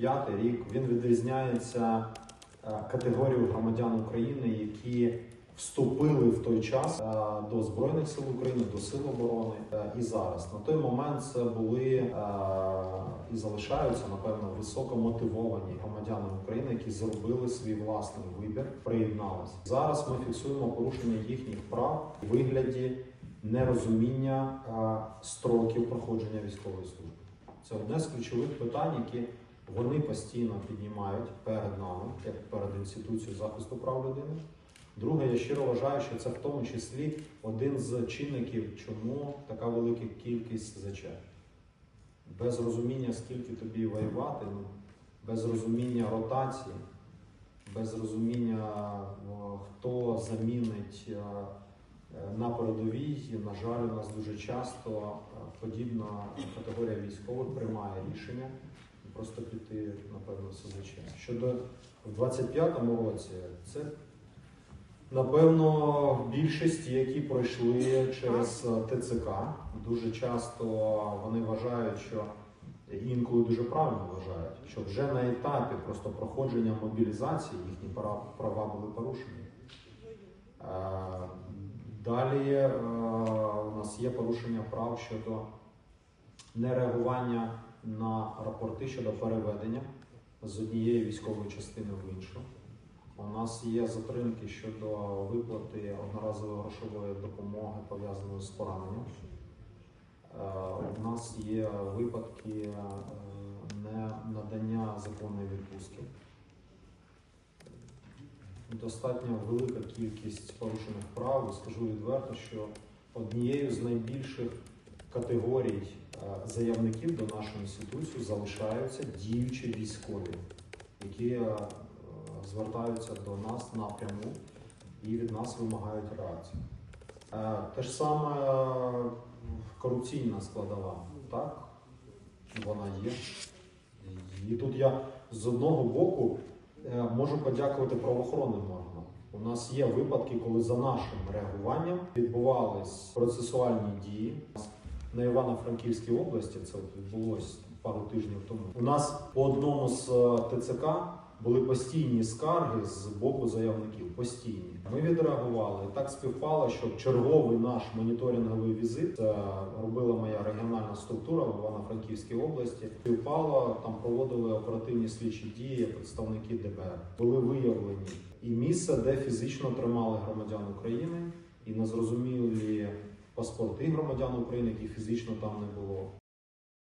2005 рік він відрізняється е, категорією громадян України, які вступили в той час е, до Збройних сил України, до Сил оборони е, і зараз. На той момент це були і залишаються, напевно, високо мотивовані громадяни України, які зробили свій власний вибір, приєдналися. Зараз ми фіксуємо порушення їхніх прав у вигляді нерозуміння строків проходження військової служби. Це одне з ключових питань, які вони постійно піднімають перед нами, як перед інституцією захисту прав людини. Друге, я щиро вважаю, що це в тому числі один з чинників, чому така велика кількість ЗЧ. Без розуміння, скільки тобі воювати, ну, без розуміння ротації, без розуміння, хто замінить е, е, на передовій. На жаль, у нас дуже часто е, подібна категорія військових приймає рішення просто піти, напевно, в СЗЧ. Щодо в 25-му році, це Напевно, більшість, які пройшли через ТЦК, дуже часто вони вважають, що інколи дуже правильно вважають, що вже на етапі просто проходження мобілізації їхні права, права були порушені. Е, Далі е, у нас є порушення прав щодо нереагування на рапорти щодо переведення з однієї військової частини в іншу. У нас є затримки щодо виплати одноразової грошової допомоги пов'язаної з пораненням. Е, У нас є випадки е, не надання законної відпустки. Достатньо велика кількість порушених прав. Скажу відверто, що однією з найбільших категорій заявників до нашої інституції залишаються діючі військові, які е, звертаються до нас напряму і від нас вимагають реакції. Е, Те ж саме е, корупційна складова, так? Вона є. І тут я з одного боку е, можу подякувати правоохоронним органам. У нас є випадки, коли за нашим реагуванням відбувались процесуальні дії на Івано-Франківській області. Це от відбулось пару тижнів тому. У нас по одному з е, ТЦК були постійні скарги з боку заявників. Постійні. Ми відреагували. Так співпало, що черговий наш моніторинговий візит робила моя регіональна структура в Івано-Франківській області. Співпало, там проводили оперативні слідчі дії представники ДБР. Були виявлені і місце, де фізично тримали громадян України, і незрозумілі паспорти громадян України, яких фізично там не було.